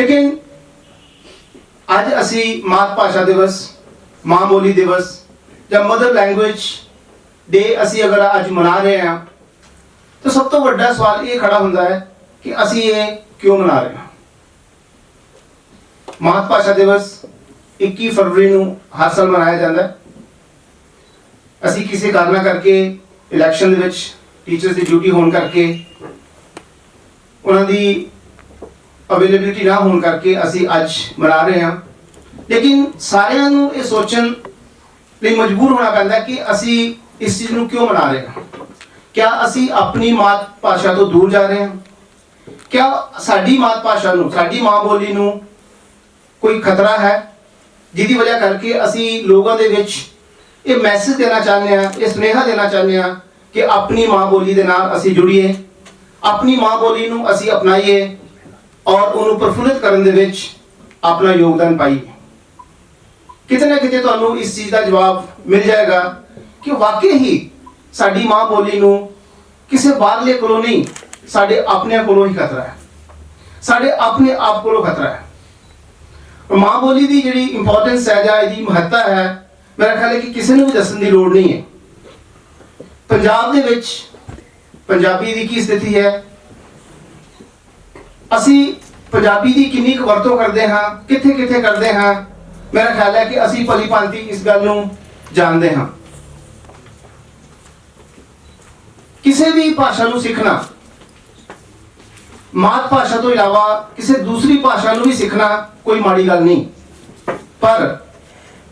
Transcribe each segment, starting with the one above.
ਲੇਕਿਨ ਅੱਜ ਅਸੀਂ ਮਾਤ ਭਾਸ਼ਾ ਦਿਵਸ, ਮਾਂ ਬੋਲੀ ਦਿਵਸ ਜਾਂ ਮਦਰ ਲੈਂਗੁਏਜ ਡੇ ਅਸੀਂ ਅਗਰ ਅੱਜ ਮਨਾ ਰਹੇ ਹਾਂ, ਤਾਂ ਸਭ ਤੋਂ ਵੱਡਾ ਸਵਾਲ ਇਹ ਖੜਾ ਹੁੰਦਾ ਹੈ ਕਿ ਅਸੀਂ ਇਹ ਕਿਉਂ ਮਨਾ ਰਹੇ ਹਾਂ? ਮਾਤ ਭਾਸ਼ਾ ਦਿਵਸ 21 ਫਰਵਰੀ ਨੂੰ ਹਰ ਸਾਲ ਮਨਾਇਆ ਜਾਂਦਾ ਹੈ। ਅਸੀਂ ਕਿਸੇ ਕਾਰਨਾਂ ਕਰਕੇ ਇਲੈਕਸ਼ਨ ਦੇ ਵਿੱਚ ਟੀਚਰਸ ਦੀ ਡਿਊਟੀ ਹੋਣ ਕਰਕੇ ਉਹਨਾਂ ਦੀ ਅਵੇਲੇਬਿਲਿਟੀ ਨਾ ਹੋਣ ਕਰਕੇ ਅਸੀਂ ਅੱਜ ਮਨਾ ਰਹੇ ਹਾਂ। ਲੇਕਿਨ ਸਾਰਿਆਂ ਨੂੰ ਇਹ ਸੋਚਣ ਲਈ ਮਜਬੂਰ ਹੋਣਾ ਪੈਂਦਾ ਕਿ ਅਸੀਂ ਇਸ ਚੀਜ਼ ਨੂੰ ਕਿਉਂ ਮਨਾ ਰਹੇ ਹਾਂ? ਕਿਆ ਅਸੀਂ ਆਪਣੀ ਮਾਤ ਭਾਸ਼ਾ ਤੋਂ ਦੂਰ ਜਾ ਰਹੇ ਹਾਂ? ਕਿਆ ਸਾਡੀ ਮਾਤ ਭਾਸ਼ਾ ਨੂੰ, ਸਾਡੀ ਮਾਂ ਬੋਲੀ ਨੂੰ ਕੋਈ ਖਤਰਾ ਹੈ? ਜਿਹਦੀ ਵਜ੍ਹਾ ਕਰਕੇ ਅਸੀਂ ਲੋਕਾਂ ਦੇ ਵਿੱਚ ਇਹ ਮੈਸੇਜ ਦੇਣਾ ਚਾਹੁੰਦੇ ਹਾਂ, ਇਹ ਸੁਨੇਹਾ ਦੇਣਾ ਚਾਹੁੰਦੇ ਹਾਂ ਕਿ ਆਪਣੀ ਮਾਂ ਬੋਲੀ ਦੇ ਨਾਲ ਅਸੀਂ ਜੁੜੀਏ, ਆਪਣੀ ਮਾਂ ਬੋਲੀ ਨੂੰ ਅਸੀਂ ਅਪਣਾਈਏ ਔਰ ਉਹਨੂੰ ਪ੍ਰਫੁੱਲਿਤ ਕਰਨ ਦੇ ਵਿੱਚ ਆਪਣਾ ਯੋਗਦਾਨ ਪਾਈਏ ਕਿਤੇ ਨਾ ਕਿਤੇ ਤੁਹਾਨੂੰ ਇਸ ਚੀਜ਼ ਦਾ ਜਵਾਬ ਮਿਲ ਜਾਏਗਾ ਕਿ ਵਾਕਈ ਹੀ ਸਾਡੀ ਮਾਂ ਬੋਲੀ ਨੂੰ ਕਿਸੇ ਬਾਹਰਲੇ ਕੋਲੋਂ ਨਹੀਂ, ਸਾਡੇ ਆਪਣੇ ਕੋਲੋਂ ਹੀ ਖਤਰਾ ਹੈ। ਸਾਡੇ ਆਪਣੇ ਆਪ ਕੋਲੋਂ ਖਤਰਾ ਹੈ। ਮਾਂ ਬੋਲੀ ਦੀ ਜਿਹੜੀ ਇੰਪੋਰਟੈਂਸ ਹੈ ਜਾਂ ਇਹਦੀ ਮਹੱਤਤਾ ਹੈ, ਮੇਰਾ ਖਿਆਲ ਹੈ ਕਿ ਕਿਸੇ ਨੂੰ ਵੀ ਦੱਸਣ ਦੀ ਲੋੜ ਨਹੀਂ ਹੈ। ਪੰਜਾਬ ਦੇ ਵਿੱਚ ਪੰਜਾਬੀ ਦੀ ਕੀ ਸਥਿਤੀ ਹੈ? ਅਸੀਂ ਪੰਜਾਬੀ ਦੀ ਕਿੰਨੀ ਕੁ ਵਰਤੋਂ ਕਰਦੇ ਹਾਂ, ਕਿੱਥੇ ਕਿੱਥੇ ਕਰਦੇ ਹਾਂ, ਮੇਰਾ ਖਿਆਲ ਹੈ ਕਿ ਅਸੀਂ ਭਲੀ ਭਾਂਤੀ ਇਸ ਗੱਲ ਨੂੰ ਜਾਣਦੇ ਹਾਂ। ਕਿਸੇ ਵੀ ਭਾਸ਼ਾ ਨੂੰ ਸਿੱਖਣਾ, ਮਾਤ ਭਾਸ਼ਾ ਤੋਂ ਇਲਾਵਾ ਕਿਸੇ ਦੂਸਰੀ ਭਾਸ਼ਾ ਨੂੰ ਵੀ ਸਿੱਖਣਾ ਕੋਈ ਮਾੜੀ ਗੱਲ ਨਹੀਂ। ਪਰ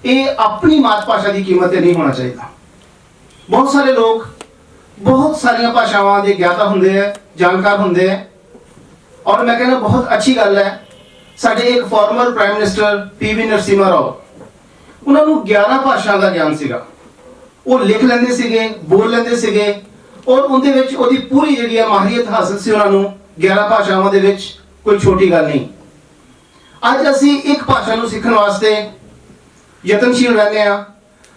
ਇਹ ਆਪਣੀ ਮਾਤ ਭਾਸ਼ਾ ਦੀ ਕੀਮਤ ਤੇ ਨਹੀਂ ਹੋਣਾ ਚਾਹੀਦਾ। ਬਹੁਤ ਸਾਰੇ ਲੋਕ ਬਹੁਤ ਸਾਰੀਆਂ ਭਾਸ਼ਾਵਾਂ ਦੇ ਗਿਆਤਾ ਹੁੰਦੇ ਆ, ਜਾਣਕਾਰ ਹੁੰਦੇ ਆ ਔਰ ਮੈਂ ਕਹਿੰਦਾ ਬਹੁਤ ਅੱਛੀ ਗੱਲ ਹੈ। ਸਾਡੇ ਇੱਕ former prime minister P V Narasimha Rao ਉਹਨਾਂ ਨੂੰ 11 ਭਾਸ਼ਾਵਾਂ ਦਾ ਗਿਆਨ ਸੀਗਾ। ਉਹ ਲਿਖ ਲੈਂਦੇ ਸੀਗੇ, ਬੋਲ ਲੈਂਦੇ ਸੀਗੇ ਔਰ ਉਹਦੇ ਵਿੱਚ ਉਹਦੀ ਪੂਰੀ ਜਿਹੜੀ ਹੈ ਮਾਹਿਰੀਅਤ ਹਾਸਲ ਸੀ ਉਹਨਾਂ ਨੂੰ 11 ਭਾਸ਼ਾਵਾਂ ਦੇ ਵਿੱਚ, ਕੋਈ ਛੋਟੀ ਗੱਲ ਨਹੀਂ। ਅੱਜ ਅਸੀਂ ਇੱਕ ਭਾਸ਼ਾ ਨੂੰ ਸਿੱਖਣ ਵਾਸਤੇ ਯਤਨਸ਼ੀਲ ਰਹਿੰਦੇ ਆ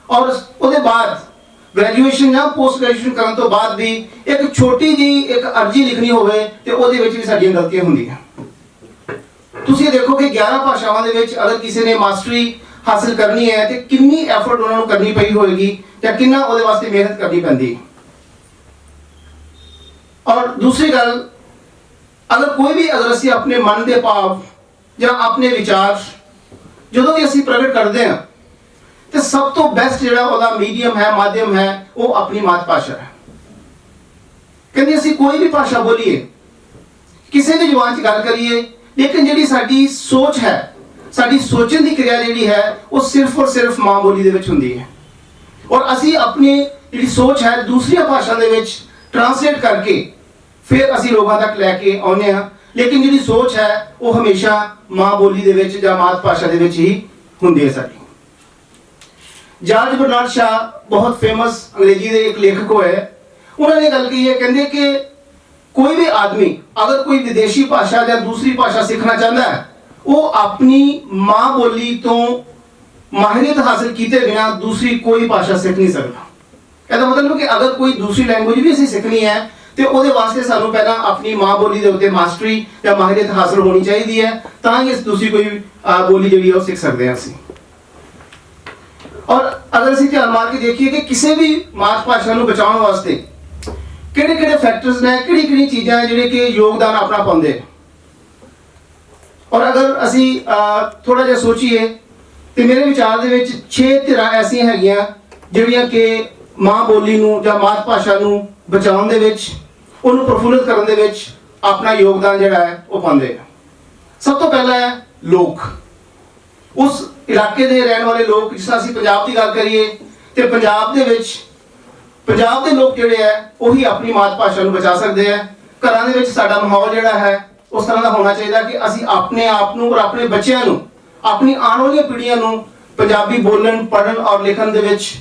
ਔਰ ਉਹਦੇ ਬਾਅਦ ਗ੍ਰੈਜੂਏਸ਼ਨ ਜਾਂ ਪੋਸਟ ਗ੍ਰੈਜੂਏਸ਼ਨ ਕਰਨ ਤੋਂ ਬਾਅਦ ਵੀ ਇੱਕ ਛੋਟੀ ਜੀ ਇੱਕ ਅਰਜੀ ਲਿਖਣੀ ਹੋਵੇ ਤੇ ਉਹਦੇ ਵਿੱਚ ਵੀ ਸਾਡੀਆਂ ਗਲਤੀਆਂ ਹੁੰਦੀਆਂ। ਤੁਸੀਂ ਇਹ ਦੇਖੋ ਕਿ 11 ਭਾਸ਼ਾਵਾਂ ਦੇ ਵਿੱਚ ਅਗਰ ਕਿਸੇ ਨੇ ਮਾਸਟਰੀ ਹਾਸਲ ਕਰਨੀ ਹੈ ਤੇ ਕਿੰਨੀ ਐਫਰਟ ਉਹਨਾਂ ਨੂੰ ਕਰਨੀ ਪਈ ਹੋਵੇਗੀ ਜਾਂ ਕਿੰਨਾ ਉਹਦੇ ਵਾਸਤੇ ਮਿਹਨਤ ਕਰਨੀ ਪੈਂਦੀ। ਔਰ ਦੂਸਰੀ ਗੱਲ, ਅਗਰ ਕੋਈ ਵੀ ਅਗਰ ਅਸੀਂ ਆਪਣੇ ਮਨ ਦੇ ਭਾਵ ਜਾਂ ਆਪਣੇ ਵਿਚਾਰ ਜਦੋਂ ਵੀ ਅਸੀਂ ਪ੍ਰਗਟ ਕਰਦੇ ਹਾਂ ਤੇ ਸਭ ਤੋਂ ਬੈਸਟ ਜਿਹੜਾ ਉਹਦਾ ਮੀਡੀਅਮ ਹੈ, ਮਾਧਿਅਮ ਹੈ, ਉਹ ਆਪਣੀ ਮਾਤ ਭਾਸ਼ਾ ਹੈ। ਕਹਿੰਦੇ ਅਸੀਂ ਕੋਈ ਵੀ ਭਾਸ਼ਾ ਬੋਲੀਏ, ਕਿਸੇ ਵੀ ਜ਼ੁਬਾਨ 'ਚ ਗੱਲ ਕਰੀਏ, ਲੇਕਿਨ ਜਿਹੜੀ ਸਾਡੀ ਸੋਚ ਹੈ, ਸਾਡੀ ਸੋਚਣ ਦੀ ਕਿਰਿਆ ਜਿਹੜੀ ਹੈ, ਉਹ ਸਿਰਫ ਔਰ ਸਿਰਫ ਮਾਂ ਬੋਲੀ ਦੇ ਵਿੱਚ ਹੁੰਦੀ ਹੈ। ਔਰ ਅਸੀਂ ਆਪਣੀ ਜਿਹੜੀ ਸੋਚ ਹੈ, ਦੂਸਰੀਆਂ ਭਾਸ਼ਾ ਦੇ ਵਿੱਚ ਟਰਾਂਸਲੇਟ ਕਰਕੇ ਫਿਰ ਅਸੀਂ ਲੋਕਾਂ ਤੱਕ ਲੈ ਕੇ ਆਉਂਦੇ ਹਾਂ। ਲੇਕਿਨ ਜਿਹੜੀ ਸੋਚ ਹੈ, ਉਹ ਹਮੇਸ਼ਾ ਮਾਂ ਬੋਲੀ ਦੇ ਵਿੱਚ ਜਾਂ ਮਾਤ ਭਾਸ਼ਾ ਦੇ ਵਿੱਚ ਹੀ ਹੁੰਦੀ ਹੈ ਸਾਡੀ। ਜਾਰਜ ਬਰਨਾਰਡ ਸ਼ਾਹ ਬਹੁਤ ਫੇਮਸ ਅੰਗਰੇਜ਼ੀ ਦੇ ਇੱਕ ਲੇਖਕ ਹੋਏ ਉਹਨਾਂ ਨੇ ਗੱਲ ਕਹੀ ਹੈ, ਕਹਿੰਦੇ ਕਿ ਕੋਈ ਵੀ ਆਦਮੀ ਅਗਰ ਕੋਈ ਵਿਦੇਸ਼ੀ ਭਾਸ਼ਾ ਜਾਂ ਦੂਸਰੀ ਭਾਸ਼ਾ ਸਿੱਖਣਾ ਚਾਹੁੰਦਾ ਹੈ, ਉਹ ਆਪਣੀ ਮਾਂ ਬੋਲੀ ਤੋਂ ਮਾਹਿਰੀਅਤ ਹਾਸਲ ਕੀਤੇ ਬਿਨਾ ਦੂਸਰੀ ਕੋਈ ਭਾਸ਼ਾ ਸਿੱਖ ਨਹੀਂ ਸਕਦਾ। ਇਹਦਾ ਮਤਲਬ ਕਿ ਅਗਰ ਕੋਈ ਦੂਸਰੀ ਲੈਂਗੁਏਜ ਵੀ ਅਸੀਂ ਸਿੱਖਣੀ ਹੈ, ਤੇ ਉਹਦੇ ਵਾਸਤੇ ਸਾਨੂੰ ਪਹਿਲਾਂ ਆਪਣੀ ਮਾਂ ਬੋਲੀ ਦੇ ਉੱਤੇ ਮਾਸਟਰੀ ਜਾਂ ਮਾਹਿਰੀਅਤ ਹਾਸਲ ਹੋਣੀ ਚਾਹੀਦੀ ਹੈ, ਤਾਂ ਹੀ ਇਸ ਦੂਸਰੀ ਕੋਈ ਬੋਲੀ ਜਿਹੜੀ ਹੈ ਉਹ ਸਿੱਖ ਸਕਦੇ ਹਾਂ ਅਸੀਂ। ਔਰ ਅਗਰ ਅਸੀਂ ਧਿਆਨ ਮਾਰ ਕੇ ਦੇਖੀਏ ਕਿ ਕਿਸੇ ਵੀ ਮਾਤ ਭਾਸ਼ਾ ਨੂੰ ਬਚਾਉਣ ਵਾਸਤੇ ਕਿਹੜੇ ਕਿਹੜੇ ਫੈਕਟਰਸ ਨੇ, ਕਿਹੜੀ ਕਿਹੜੀ ਚੀਜ਼ਾਂ ਹੈ ਜਿਹੜੇ ਕਿ ਯੋਗਦਾਨ ਆਪਣਾ ਪਾਉਂਦੇ ਔਰ ਅਗਰ ਅਸੀਂ ਥੋੜਾ ਜਿਹਾ ਸੋਚੀਏ ਤੇ ਮੇਰੇ ਵਿਚਾਰ ਦੇ ਵਿੱਚ 6 ਧਿਰਾਂ ਐਸੀਆਂ ਹੈਗੀਆਂ ਜਿਹੜੀਆਂ ਕਿ ਮਾਂ ਬੋਲੀ ਨੂੰ ਜਾਂ ਮਾਤ ਭਾਸ਼ਾ ਨੂੰ ਬਚਾਉਣ ਦੇ ਵਿੱਚ, ਉਹਨੂੰ ਪ੍ਰਫੁੱਲਿਤ ਕਰਨ ਦੇ ਵਿੱਚ ਆਪਣਾ ਯੋਗਦਾਨ ਜਿਹੜਾ ਹੈ, ਉਹ ਪਾਉਂਦੇ ਸਭ ਤੋਂ ਪਹਿਲਾ ਹੈ ਲੋਕ। ਉਸ ਇਲਾਕੇ ਦੇ ਰਹਿਣ ਵਾਲੇ ਲੋਕ, ਜਿਸ ਤਰ੍ਹਾਂ ਅਸੀਂ ਪੰਜਾਬ ਦੀ ਗੱਲ ਕਰੀਏ, ਤੇ ਪੰਜਾਬ ਦੇ ਵਿੱਚ, ਪੰਜਾਬ ਦੇ ਲੋਕ ਜਿਹੜੇ ਆ ਉਹੀ ਆਪਣੀ ਮਾਤ ਭਾਸ਼ਾ ਨੂੰ ਬਚਾ ਸਕਦੇ ਆ ਘਰਾਂ ਦੇ ਵਿੱਚ ਸਾਡਾ ਮਾਹੌਲ ਜਿਹੜਾ ਹੈ, ਉਸ ਤਰ੍ਹਾਂ ਦਾ ਹੋਣਾ ਚਾਹੀਦਾ ਕਿ ਅਸੀਂ ਆਪਣੇ ਆਪ ਨੂੰ ਔਰ ਆਪਣੇ ਬੱਚਿਆਂ ਨੂੰ, ਆਪਣੀ ਆਉਣ ਵਾਲੀਆਂ ਪੀੜ੍ਹੀਆਂ ਨੂੰ ਪੰਜਾਬੀ ਬੋਲਣ, ਪੜ੍ਹਨ ਔਰ ਲਿਖਣ ਦੇ ਵਿੱਚ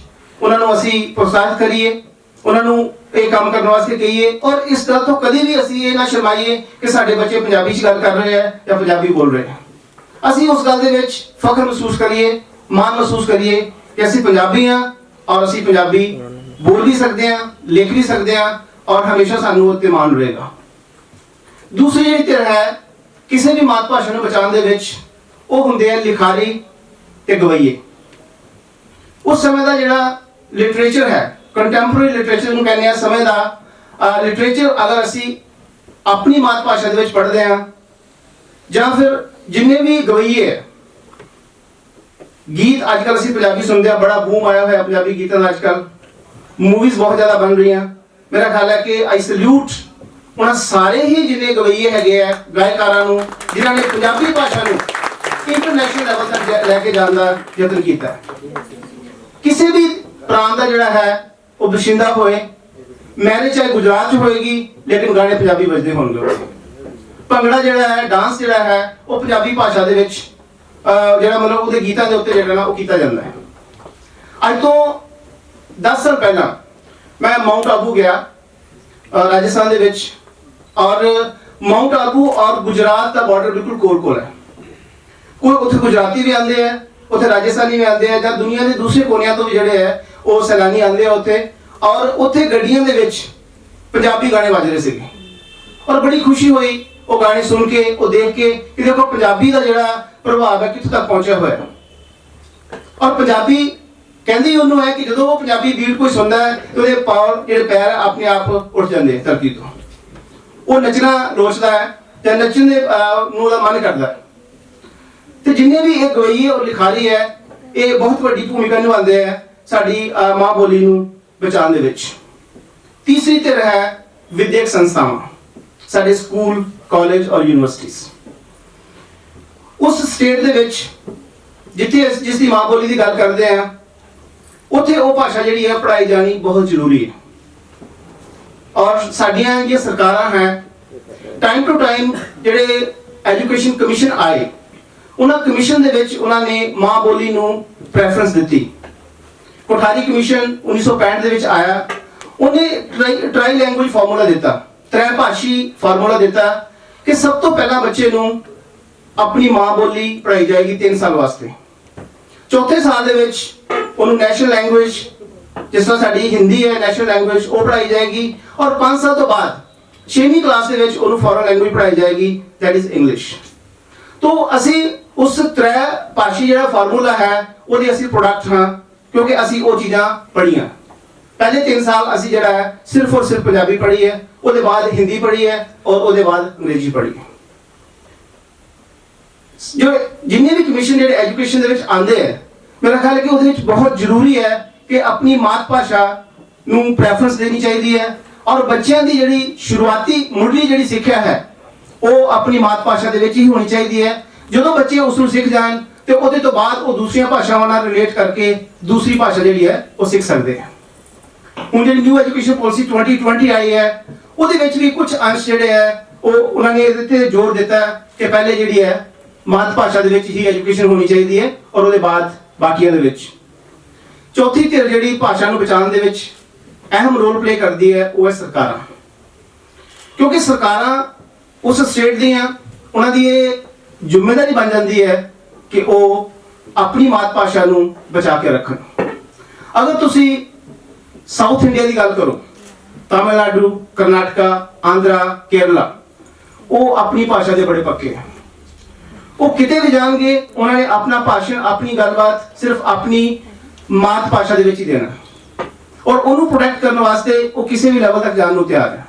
ਉਹਨਾਂ ਨੂੰ ਅਸੀਂ ਪ੍ਰੋਤਸਾਹਿਤ ਕਰੀਏ, ਉਹਨਾਂ ਨੂੰ ਇਹ ਕੰਮ ਕਰਨ ਵਾਸਤੇ ਕਹੀਏ ਔਰ ਇਸ ਤਰ੍ਹਾਂ ਤੋਂ ਕਦੇ ਵੀ ਅਸੀਂ ਇਹ ਨਾ ਸ਼ਰਮਾਈਏ ਕਿ ਸਾਡੇ ਬੱਚੇ ਪੰਜਾਬੀ 'ਚ ਗੱਲ ਕਰ ਰਹੇ ਆ ਜਾਂ ਪੰਜਾਬੀ ਬੋਲ ਰਹੇ ਆ ਅਸੀਂ ਉਸ ਗੱਲ ਦੇ ਵਿੱਚ ਫਖਰ ਮਹਿਸੂਸ ਕਰੀਏ, ਮਾਣ ਮਹਿਸੂਸ ਕਰੀਏ ਕਿ ਅਸੀਂ ਪੰਜਾਬੀ ਹਾਂ ਔਰ ਅਸੀਂ ਪੰਜਾਬੀ ਬੋਲ ਵੀ ਸਕਦੇ ਹਾਂ, ਲਿਖ ਵੀ ਸਕਦੇ ਹਾਂ ਔਰ ਹਮੇਸ਼ਾ ਸਾਨੂੰ ਉਹ ਤੇ ਮਾਣ ਰਹੇਗਾ। ਦੂਸਰੀ ਜਿਹੜੀ ਧਿਰ ਹੈ, ਕਿਸੇ ਵੀ ਮਾਤ ਭਾਸ਼ਾ ਨੂੰ ਬਚਾਉਣ ਦੇ ਵਿੱਚ ਉਹ ਹੁੰਦੇ ਆ ਲਿਖਾਰੀ ਤੇ ਗਵਈਏ। ਉਸ ਸਮੇਂ ਦਾ ਜਿਹੜਾ ਲਿਟਰੇਚਰ ਹੈ ਕੰਟੈਂਪਰੇਰੀ ਲਿਟਰੇਚਰ ਨੂੰ ਕਹਿੰਦੇ ਆ, ਸਮੇਂ ਦਾ ਲਿਟਰੇਚਰ ਅਗਰ ਅਸੀਂ ਆਪਣੀ ਮਾਤ ਭਾਸ਼ਾ ਦੇ ਵਿੱਚ ਪੜ੍ਹਦੇ ਆ ਜਾਂ ਫਿਰ ਜਿੰਨੇ ਵੀ ਗਵਈਏ, ਗੀਤ ਅੱਜ ਕੱਲ ਅਸੀਂ ਪੰਜਾਬੀ ਸੁਣਦੇ ਆ ਬੜਾ ਬੂਮ ਆਇਆ ਹੋਇਆ ਪੰਜਾਬੀ ਗੀਤਾਂ ਦਾ ਅੱਜ ਕੱਲ ਮੂਵੀਜ਼ ਬਹੁਤ ਜ਼ਿਆਦਾ ਬਣ ਰਹੀਆਂ। ਮੇਰਾ ਖਿਆਲ ਹੈ ਕਿ ਆਈ ਸਲੂਟ ਉਹਨਾਂ ਸਾਰੇ ਹੀ ਜਿੰਨੇ ਗਵਈਏ ਹੈਗੇ ਆ, ਗਾਇਕਾਰਾਂ ਨੂੰ, ਜਿਨ੍ਹਾਂ ਨੇ ਪੰਜਾਬੀ ਭਾਸ਼ਾ ਨੂੰ ਇੰਟਰਨੈਸ਼ਨਲ ਲੈਵਲ ਤੱਕ ਲੈ ਕੇ ਜਾਣ ਦਾ ਯਤਨ ਕੀਤਾ ਕਿਸੇ ਵੀ ਪ੍ਰਾਂਤ ਦਾ ਜਿਹੜਾ ਹੈ, ਉਹ ਬਸ਼ਿੰਦਾ ਹੋਏ, ਮੈਰਿਜ ਚਾਹੇ ਗੁਜਰਾਤ 'ਚ ਹੋਏਗੀ, ਲੇਕਿਨ ਗਾਣੇ ਪੰਜਾਬੀ ਵੱਜਦੇ ਹੋਣਗੇ। ਭੰਗੜਾ ਜਿਹੜਾ ਹੈ ਡਾਂਸ ਜਿਹੜਾ ਹੈ, ਉਹ ਪੰਜਾਬੀ ਭਾਸ਼ਾ ਦੇ ਵਿੱਚ ਜਿਹੜਾ ਮਤਲਬ ਉਹਦੇ ਗੀਤਾਂ ਦੇ ਉੱਤੇ ਜਿਹੜਾ ਨਾ, ਉਹ ਕੀਤਾ ਜਾਂਦਾ ਹੈ। ਅੱਜ ਤੋਂ 10 ਸਾਲ ਪਹਿਲਾਂ ਮੈਂ ਮਾਊਂਟ ਆਬੂ ਗਿਆ ਰਾਜਸਥਾਨ ਦੇ ਵਿੱਚ। ਔਰ ਮਾਊਂਟ ਆਬੂ ਔਰ ਗੁਜਰਾਤ ਦਾ ਬਾਰਡਰ ਬਿਲਕੁਲ ਕੋਲ ਕੋਲ ਹੈ। ਕੋਈ ਉੱਥੇ ਗੁਜਰਾਤੀ ਵੀ ਆਉਂਦੇ ਆ, ਉੱਥੇ ਰਾਜਸਥਾਨੀ ਵੀ ਆਉਂਦੇ ਆ, ਜਾਂ ਦੁਨੀਆ ਦੇ ਦੂਸਰੇ ਕੋਨਿਆਂ ਤੋਂ ਵੀ ਜਿਹੜੇ ਆ ਉਹ ਸੈਲਾਨੀ ਆਉਂਦੇ ਆ ਉੱਥੇ। ਔਰ ਉੱਥੇ ਗੱਡੀਆਂ ਦੇ ਵਿੱਚ ਪੰਜਾਬੀ ਗਾਣੇ ਵੱਜ ਰਹੇ ਸੀਗੇ। ਔਰ ਬੜੀ ਖੁਸ਼ੀ ਹੋਈ ਉਹ ਗਾਣੇ ਸੁਣ ਕੇ, ਉਹ ਦੇਖ ਕੇ ਕਿ ਦੇਖੋ ਪੰਜਾਬੀ ਦਾ ਜਿਹੜਾ ਪ੍ਰਭਾਵ ਹੈ ਕਿੱਥੇ ਤੱਕ ਪਹੁੰਚਿਆ ਹੋਇਆ ਹੈ। ਔਰ ਪੰਜਾਬੀ ਕਹਿੰਦੀ ਉਹਨੂੰ ਹੈ ਕਿ ਜਦੋਂ ਉਹ ਪੰਜਾਬੀ ਬੀਟ ਕੋਈ ਸੁਣਦਾ ਹੈ, ਤੇ ਉਹਦੇ ਪਾਉ ਜਿਹੜੇ ਪੈਰ ਆਪਣੇ ਆਪ ਉੱਠ ਜਾਂਦੇ ਧਰਤੀ ਤੋਂ। ਉਹ ਨੱਚਣਾ ਰੋਚਦਾ ਹੈ ਜਾਂ ਨੱਚਣ ਦੇ ਨੂੰ ਉਹਦਾ ਮਨ ਕਰਦਾ ਹੈ। ਤੇ ਜਿੰਨੇ ਵੀ ਇਹ ਗਵਈਏ ਔਰ ਲਿਖਾਰੀ ਹੈ, ਇਹ ਬਹੁਤ ਵੱਡੀ ਭੂਮਿਕਾ ਨਿਭਾਉਂਦੇ ਆ ਸਾਡੀ ਮਾਂ ਬੋਲੀ ਨੂੰ ਬਚਾਉਣ ਦੇ ਵਿੱਚ। ਤੀਸਰੀ ਧਿਰ ਹੈ ਵਿਦਿਅਕ ਸੰਸਥਾਵਾਂ। ਸਾਡੇ ਸਕੂਲ ਕਾਲਜ ਔਰ ਯੂਨੀਵਰਸਿਟੀਜ਼ ਉਸ ਸਟੇਟ ਦੇ ਵਿੱਚ ਜਿੱਥੇ ਅਸੀਂ- ਜਿਸ ਦੀ ਮਾਂ ਬੋਲੀ ਦੀ ਗੱਲ ਕਰਦੇ ਆ ਉੱਥੇ ਉਹ ਭਾਸ਼ਾ ਜਿਹੜੀ ਹੈ ਪੜਾਈ ਜਾਣੀ ਬਹੁਤ ਜ਼ਰੂਰੀ ਹੈ ਔਰ ਸਾਡੀਆਂ ਜਿਹੜੀਆਂ ਸਰਕਾਰਾਂ ਹੈ ਟਾਈਮ ਟੂ ਟਾਈਮ ਜਿਹੜੇ ਐਜੂਕੇਸ਼ਨ ਕਮਿਸ਼ਨ ਆਏ ਉਹਨਾਂ ਕਮਿਸ਼ਨ ਦੇ ਵਿੱਚ ਉਹਨਾਂ ਨੇ ਮਾਂ ਬੋਲੀ ਨੂੰ ਪ੍ਰੈਫਰੈਂਸ ਦਿੱਤੀ ਕੋਠਾਰੀ ਕਮਿਸ਼ਨ 1965 ਦੇ ਵਿੱਚ ਆਇਆ ਉਹਨੇ ਟ੍ਰਾਈ ਲੈਂਗੁਏਜ ਫਾਰਮੂਲਾ ਦਿੱਤਾ ਤ੍ਰੈ ਭਾਸ਼ੀ ਫਾਰਮੂਲਾ ਦਿੱਤਾ ਕਿ ਸਭ ਤੋਂ ਪਹਿਲਾਂ ਬੱਚੇ ਨੂੰ ਆਪਣੀ ਮਾਂ ਬੋਲੀ ਪੜਾਈ ਜਾਏਗੀ 3 ਸਾਲ ਵਾਸਤੇ। ਚੌਥੇ ਸਾਲ ਦੇ ਵਿੱਚ ਉਹਨੂੰ ਨੈਸ਼ਨਲ ਲੈਂਗੁਏਜ ਜਿਸ ਤਰ੍ਹਾਂ ਸਾਡੀ ਹਿੰਦੀ ਹੈ ਨੈਸ਼ਨਲ ਲੈਂਗੁਏਜ ਉਹ ਪੜਾਈ ਜਾਏਗੀ ਔਰ 5 ਸਾਲ ਤੋਂ ਬਾਅਦ 6ਵੀਂ ਕਲਾਸ ਦੇ ਵਿੱਚ ਉਹਨੂੰ ਫੋਰਨ ਲੈਂਗੁਏਜ ਪੜਾਈ ਜਾਏਗੀ ਦੈਟ ਇਜ਼ ਇੰਗਲਿਸ਼ ਤੋਂ ਅਸੀਂ ਉਸ ਤ੍ਰੈ ਭਾਸ਼ੀ ਜਿਹੜਾ ਫਾਰਮੂਲਾ ਹੈ, ਉਹਦੇ ਅਸੀਂ ਪ੍ਰੋਡਕਟ ਹਾਂ, ਕਿਉਂਕਿ ਅਸੀਂ ਉਹ ਚੀਜ਼ਾਂ ਪੜ੍ਹੀਆਂ। ਪਹਿਲੇ 3 ਸਾਲ ਅਸੀਂ ਜਿਹੜਾ ਹੈ ਸਿਰਫ ਔਰ ਸਿਰਫ ਪੰਜਾਬੀ ਪੜ੍ਹੀ ਹੈ, ਉਹਦੇ ਬਾਅਦ ਹਿੰਦੀ ਪੜ੍ਹੀ ਹੈ ਔਰ ਉਹਦੇ ਬਾਅਦ ਅੰਗਰੇਜ਼ੀ ਪੜ੍ਹੀ ਹੈ। ਜੋ ਜਿੰਨੇ ਵੀ ਕਮਿਸ਼ਨ ਜਿਹੜੇ ਐਜੂਕੇਸ਼ਨ ਦੇ ਵਿੱਚ ਆਉਂਦੇ ਆ ਮੇਰਾ ਖਿਆਲ ਹੈ ਕਿ ਉਹਦੇ ਵਿੱਚ ਬਹੁਤ ਜ਼ਰੂਰੀ ਹੈ ਕਿ ਆਪਣੀ ਮਾਤ ਭਾਸ਼ਾ ਨੂੰ ਪ੍ਰੈਫਰੈਂਸ ਦੇਣੀ ਚਾਹੀਦੀ ਹੈ ਔਰ ਬੱਚਿਆਂ ਦੀ ਜਿਹੜੀ ਸ਼ੁਰੂਆਤੀ ਮੁੱਢਲੀ ਜਿਹੜੀ ਸਿੱਖਿਆ ਹੈ, ਉਹ ਆਪਣੀ ਮਾਤ ਭਾਸ਼ਾ ਦੇ ਵਿੱਚ ਹੀ ਹੋਣੀ ਚਾਹੀਦੀ ਹੈ। ਜਦੋਂ ਬੱਚੇ ਉਸ ਨੂੰ ਸਿੱਖ ਜਾਣ ਤੇ ਉਹਦੇ ਤੋਂ ਬਾਅਦ ਉਹ ਦੂਸਰੀਆਂ ਭਾਸ਼ਾਵਾਂ ਨਾਲ ਰਿਲੇਟ ਕਰਕੇ ਦੂਸਰੀ ਭਾਸ਼ਾ ਜਿਹੜੀ ਹੈ, ਉਹ ਸਿੱਖ ਸਕਦੇ ਆ ਹੁਣ ਜਿਹੜੀ ਨਿਊ ਐਜੂਕੇਸ਼ਨ ਪਾਲਿਸੀ 2020 ਆਈ ਹੈ, ਉਹਦੇ ਵਿੱਚ ਵੀ ਕੁਝ ਅੰਸ਼ ਜਿਹੜੇ ਹੈ, ਉਹ ਉਹਨਾਂ ਨੇ ਇਹਦੇ ਤੇ ਜ਼ੋਰ ਦਿੱਤਾ ਕਿ ਪਹਿਲੇ ਜਿਹੜੀ ਹੈ, ਮਾਤ ਭਾਸ਼ਾ ਦੇ ਵਿੱਚ ਹੀ ਐਜੂਕੇਸ਼ਨ ਹੋਣੀ ਚਾਹੀਦੀ ਹੈ ਔਰ ਉਹਦੇ ਬਾਅਦ ਬਾਕੀਆਂ ਦੇ ਵਿੱਚ। ਚੌਥੀ ਧਿਰ ਜਿਹੜੀ ਭਾਸ਼ਾ ਨੂੰ ਬਚਾਉਣ ਦੇ ਵਿੱਚ ਅਹਿਮ ਰੋਲ ਪਲੇ ਕਰਦੀ ਹੈ, ਉਹ ਹੈ ਸਰਕਾਰਾਂ। ਕਿਉਂਕਿ ਸਰਕਾਰਾਂ ਉਸ ਸਟੇਟ ਦੀਆਂ ਉਹਨਾਂ ਦੀ ਇਹ ਜ਼ਿੰਮੇਵਾਰੀ ਬਣ ਜਾਂਦੀ ਹੈ ਕਿ ਉਹ ਆਪਣੀ ਮਾਤ ਭਾਸ਼ਾ ਨੂੰ ਬਚਾ ਕੇ ਰੱਖਣ। ਅਗਰ ਤੁਸੀਂ ਸਾਊਥ ਇੰਡੀਆ ਦੀ ਗੱਲ ਕਰੋ। ਤਾਮਿਲਨਾਡੂ, ਕਰਨਾਟਕਾ, ਆਂਧਰਾ, ਕੇਰਲਾ। ਉਹ ਆਪਣੀ ਭਾਸ਼ਾ ਦੇ ਬੜੇ ਪੱਕੇ ਆ। ਉਹ ਕਿਤੇ ਵੀ ਜਾਣਗੇ, ਉਹਨਾਂ ਨੇ ਆਪਣਾ ਭਾਸ਼ਣ, ਆਪਣੀ ਗੱਲਬਾਤ ਸਿਰਫ ਆਪਣੀ ਮਾਤ ਭਾਸ਼ਾ ਦੇ ਵਿੱਚ ਹੀ ਦੇਣਾ। ਔਰ ਉਹਨੂੰ ਪ੍ਰੋਟੈਕਟ ਕਰਨ ਵਾਸਤੇ ਉਹ ਕਿਸੇ ਵੀ ਲੈਵਲ ਤੱਕ ਜਾਣ ਨੂੰ ਤਿਆਰ ਹੈ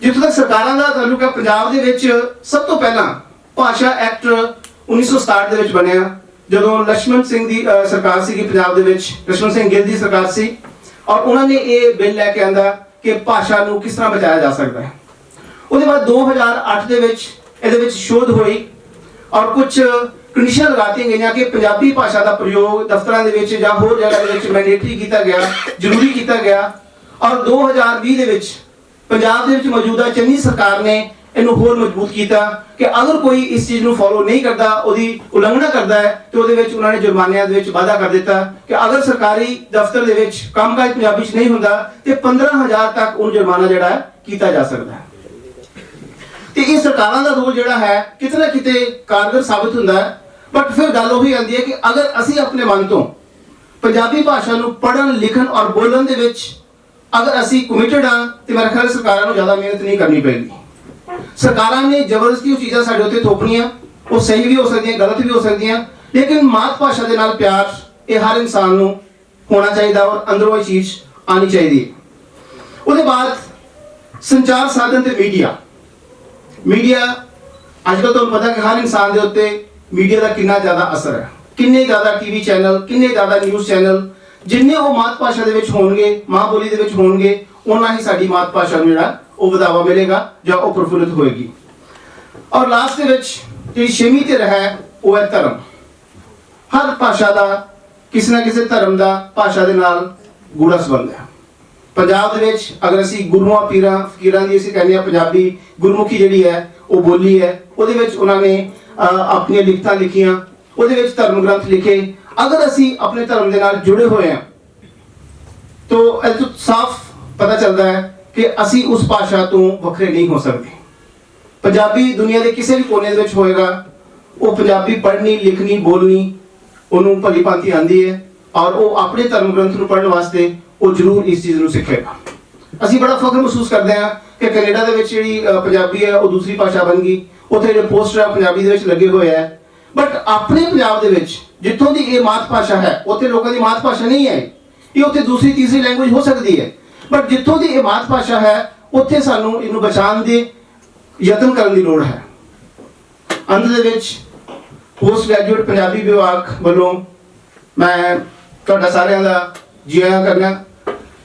ਜਿੱਥੋਂ ਤੱਕ ਸਰਕਾਰਾਂ ਦਾ ਤਾਲੁਕ ਹੈ ਪੰਜਾਬ ਦੇ ਵਿੱਚ ਸਭ ਤੋਂ ਪਹਿਲਾਂ ਭਾਸ਼ਾ ਐਕਟ 1967 ਦੇ ਵਿੱਚ ਬਣਿਆ। ਜਦੋਂ ਲక్ష్మణ ਸਿੰਘ ਦੀ ਸਰਕਾਰ ਸੀਗੀ ਪੰਜਾਬ ਦੇ ਵਿੱਚ ਲక్ష్మణ ਸਿੰਘ ਗਿੱਲ ਦੀ ਸਰਕਾਰ ਸੀ ਔਰ ਉਹਨਾਂ ਨੇ ਇਹ ਬਿੱਲ ਲੈ ਕੇ ਆਂਦਾ ਕਿ ਭਾਸ਼ਾ ਨੂੰ ਕਿਸ ਤਰ੍ਹਾਂ ਬਚਾਇਆ ਜਾ ਸਕਦਾ ਹੈ। ਉਹਦੇ ਬਾਅਦ 2008 ਦੇ ਵਿੱਚ ਇਹਦੇ ਵਿੱਚ ਸ਼ੋਧ ਹੋਈ ਔਰ ਕੁਝ ਕੰਡੀਸ਼ਨ ਲਗਾਤੀਆਂ ਗਈਆਂ ਕਿ ਪੰਜਾਬੀ ਭਾਸ਼ਾ ਦਾ ਪ੍ਰਯੋਗ ਦਫ਼ਤਰਾਂ ਦੇ ਵਿੱਚ ਜਾਂ ਹੋਰ ਜਗ੍ਹਾ ਦੇ ਵਿੱਚ ਮੈਂਡੇਟਰੀ ਕੀਤਾ ਗਿਆ, ਜ਼ਰੂਰੀ ਕੀਤਾ ਗਿਆ। ਔਰ 2020 ਦੇ ਵਿੱਚ ਪੰਜਾਬ ਦੇ ਵਿੱਚ ਮੌਜੂਦਾ ਚੰਨੀ ਸਰਕਾਰ ਨੇ ਇਹਨੂੰ ਹੋਰ ਮਜ਼ਬੂਤ ਕੀਤਾ ਕਿ ਅਗਰ ਕੋਈ ਇਸ ਚੀਜ਼ ਨੂੰ ਫੋਲੋ ਨਹੀਂ ਕਰਦਾ, ਉਹਦੀ ਉਲੰਘਣਾ ਕਰਦਾ ਹੈ, ਤੇ ਉਹਦੇ ਵਿੱਚ ਉਹਨਾਂ ਨੇ ਜੁਰਮਾਨਿਆਂ ਦੇ ਵਿੱਚ ਵਾਅਦਾ ਕਰ ਦਿੱਤਾ ਕਿ ਅਗਰ ਸਰਕਾਰੀ ਦਫ਼ਤਰ ਦੇ ਵਿੱਚ ਕੰਮਕਾਜ ਪੰਜਾਬੀ 'ਚ ਨਹੀਂ ਹੁੰਦਾ, ਤੇ 15000 ਤੱਕ ਉਹਨੂੰ ਜੁਰਮਾਨਾ ਜਿਹੜਾ ਕੀਤਾ ਜਾ ਸਕਦਾ ਹੈ। ਤੇ ਇਹ ਸਰਕਾਰਾਂ ਦਾ ਰੋਲ ਜਿਹੜਾ ਹੈ ਕਿਤੇ ਨਾ ਕਿਤੇ ਕਾਰਗਰ ਸਾਬਿਤ ਹੁੰਦਾ ਹੈ। ਬਟ ਫਿਰ ਗੱਲ ਉਹੀ ਆਉਂਦੀ ਹੈ ਕਿ ਅਗਰ ਅਸੀਂ ਆਪਣੇ ਮਨ ਤੋਂ ਪੰਜਾਬੀ ਭਾਸ਼ਾ ਨੂੰ ਪੜ੍ਹਨ, ਲਿਖਣ ਔਰ ਬੋਲਣ ਦੇ ਵਿੱਚ ਅਗਰ ਅਸੀਂ ਕਮਿਟਡ ਹਾਂ, ਤੇ ਮੇਰੇ ਖਿਆਲ ਸਰਕਾਰਾਂ ਨੂੰ ਜ਼ਿਆਦਾ ਮਿਹਨਤ ਨਹੀਂ ਕਰਨੀ ਪਏਗੀ ਸਰਕਾਰਾਂ ਨੇ ਜ਼ਬਰਦਸਤੀ ਉਹ ਚੀਜ਼ਾਂ ਸਾਡੇ ਉੱਤੇ ਥੋਪਣੀਆਂ, ਉਹ ਸਹੀ ਵੀ ਹੋ ਸਕਦੀਆਂ, ਗਲਤ ਵੀ ਹੋ ਸਕਦੀਆਂ, ਲੇਕਿਨ ਮਾਤ ਭਾਸ਼ਾ ਦੇ ਨਾਲ ਪਿਆਰ ਇਹ ਹਰ ਇਨਸਾਨ ਨੂੰ ਹੋਣਾ ਚਾਹੀਦਾ ਔਰ ਅੰਦਰੋਂ ਇਹ ਚੀਜ਼ ਆਣੀ ਚਾਹੀਦੀ ਹੈ। ਉਹਦੇ ਬਾਅਦ ਸੰਚਾਰ ਸਾਧਨ ਤੇ ਮੀਡੀਆ। ਮੀਡੀਆ ਅੱਜ ਕੱਲ੍ਹ ਤੁਹਾਨੂੰ ਪਤਾ ਕਿ ਹਰ ਇਨਸਾਨ ਦੇ ਉੱਤੇ ਮੀਡੀਆ ਦਾ ਕਿੰਨਾ ਜ਼ਿਆਦਾ ਅਸਰ ਹੈ। ਕਿੰਨੇ ਜ਼ਿਆਦਾ ਟੀਵੀ ਚੈਨਲ, ਕਿੰਨੇ ਜ਼ਿਆਦਾ ਨਿਊਜ਼ ਚੈਨਲ, ਜਿੰਨੇ ਉਹ ਮਾਤ ਭਾਸ਼ਾ ਦੇ ਵਿੱਚ ਹੋਣਗੇ, ਮਾਂ ਬੋਲੀ ਦੇ ਵਿੱਚ ਹੋਣਗੇ ਉਹਨਾਂ ਹੀ ਸਾਡੀ ਮਾਤ ਭਾਸ਼ਾ ਨੂੰ ਜਿਹੜਾ ਉਹ ਵਧਾਵਾ ਮਿਲੇਗਾ ਜਾਂ ਉਹ ਪ੍ਰਫੁੱਲਿਤ ਹੋਏਗੀ। ਔਰ ਲਾਸਟ ਦੇ ਵਿੱਚ ਜਿਹੜੀ ਛੇਵੀਂ ਤੇ ਹੈ, ਉਹ ਹੈ ਧਰਮ। ਹਰ ਭਾਸ਼ਾ ਦਾ, ਕਿਸੇ ਨਾ ਕਿਸੇ ਧਰਮ ਦਾ, ਭਾਸ਼ਾ ਦੇ ਨਾਲ ਗੂੜਾ ਸੰਬੰਧ ਹੈ। ਪੰਜਾਬ ਦੇ ਵਿੱਚ ਅਗਰ ਅਸੀਂ ਗੁਰੂਆਂ, ਪੀਰਾਂ, ਫਕੀਰਾਂ ਦੀ ਅਸੀਂ ਕਹਿੰਦੇ ਆ ਪੰਜਾਬੀ ਗੁਰਮੁਖੀ ਜਿਹੜੀ ਹੈ, ਉਹ ਬੋਲੀ ਹੈ। ਉਹਦੇ ਵਿੱਚ ਉਹਨਾਂ ਨੇ ਆਪਣੀਆਂ ਲਿਖਤਾਂ ਲਿਖੀਆਂ। ਉਹਦੇ ਵਿੱਚ ਧਰਮ ਗ੍ਰੰਥ ਲਿਖੇ। ਅਗਰ ਅਸੀਂ ਆਪਣੇ ਧਰਮ ਦੇ ਨਾਲ ਜੁੜੇ ਹੋਏ ਹਾਂ, ਤਾਂ ਇਹ ਤੋਂ ਸਾਫ਼ ਪਤਾ ਚੱਲਦਾ ਹੈ ਕਿ ਅਸੀਂ ਉਸ ਭਾਸ਼ਾ ਤੋਂ ਵੱਖਰੇ ਨਹੀਂ ਹੋ ਸਕਦੇ। ਪੰਜਾਬੀ ਦੁਨੀਆ ਦੇ ਕਿਸੇ ਵੀ ਕੋਨੇ ਦੇ ਵਿੱਚ ਹੋਏਗਾ, ਉਹ ਪੰਜਾਬੀ ਪੜ੍ਹਨੀ, ਲਿਖਣੀ, ਬੋਲਣੀ, ਉਹਨੂੰ ਭਲੀ ਭਾਂਤੀ ਆਂਦੀ ਹੈ ਔਰ ਉਹ ਆਪਣੇ ਧਰਮ ਗ੍ਰੰਥ ਨੂੰ ਪੜ੍ਹਨ ਵਾਸਤੇ ਉਹ ਜ਼ਰੂਰ ਇਸ ਚੀਜ਼ ਨੂੰ ਸਿੱਖੇਗਾ। ਅਸੀਂ ਬੜਾ ਫਖਰ ਮਹਿਸੂਸ ਕਰਦੇ ਹਾਂ ਕਿ ਕੈਨੇਡਾ ਦੇ ਵਿੱਚ ਜਿਹੜੀ ਪੰਜਾਬੀ ਹੈ, ਉਹ ਦੂਸਰੀ ਭਾਸ਼ਾ ਬਣ ਗਈ। ਉੱਥੇ ਜਿਹੜੇ ਪੋਸਟਰ ਹੈ ਪੰਜਾਬੀ ਦੇ ਵਿੱਚ ਲੱਗੇ ਹੋਏ ਹੈ। ਬਟ ਆਪਣੇ ਪੰਜਾਬ ਦੇ ਵਿੱਚ ਜਿੱਥੋਂ ਦੀ ਇਹ ਮਾਤ ਭਾਸ਼ਾ ਹੈ, ਉੱਥੇ ਲੋਕਾਂ ਦੀ ਮਾਤ ਭਾਸ਼ਾ ਨਹੀਂ ਹੈ। ਇਹ ਉੱਥੇ ਦੂਸਰੀ, ਤੀਸਰੀ ਲੈਂਗੁਏਜ ਹੋ ਸਕਦੀ ਹੈ। ਪਰ ਜਿੱਥੋਂ ਦੀ ਇਹ ਮਾਤ ਭਾਸ਼ਾ ਹੈ, ਉੱਥੇ ਸਾਨੂੰ ਇਹਨੂੰ ਬਚਾਉਣ ਦੀ ਯਤਨ ਕਰਨ ਦੀ ਲੋੜ ਹੈ। ਅੰਤ ਦੇ ਵਿੱਚ ਪੋਸਟ ਗ੍ਰੈਜੂਏਟ ਪੰਜਾਬੀ ਵਿਭਾਗ ਵੱਲੋਂ ਮੈਂ ਤੁਹਾਡਾ ਸਾਰਿਆਂ ਦਾ ਜੀ ਆਇਆਂ ਕਰਨਾ।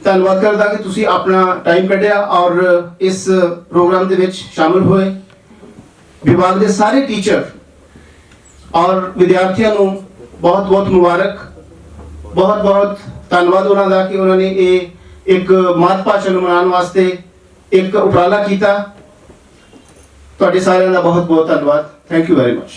ਧੰਨਵਾਦ ਕਰਦਾ ਕਿ ਤੁਸੀਂ ਆਪਣਾ ਟਾਈਮ ਕੱਢਿਆ ਔਰ ਇਸ ਪ੍ਰੋਗਰਾਮ ਦੇ ਵਿੱਚ ਸ਼ਾਮਲ ਹੋਏ। ਵਿਭਾਗ ਦੇ ਸਾਰੇ ਟੀਚਰ ਔਰ ਵਿਦਿਆਰਥੀਆਂ ਨੂੰ ਬਹੁਤ ਬਹੁਤ ਮੁਬਾਰਕ। ਬਹੁਤ ਬਹੁਤ ਧੰਨਵਾਦ ਉਹਨਾਂ ਦਾ ਕਿ ਉਹਨਾਂ ਨੇ ਇਹ ਇੱਕ ਮਾਤ ਭਾਸ਼ਾ ਨੂੰ ਮਨਾਉਣ ਵਾਸਤੇ ਇੱਕ ਉਪਰਾਲਾ ਕੀਤਾ। ਤੁਹਾਡੇ ਸਾਰਿਆਂ ਦਾ ਬਹੁਤ ਬਹੁਤ ਧੰਨਵਾਦ। Thank you very much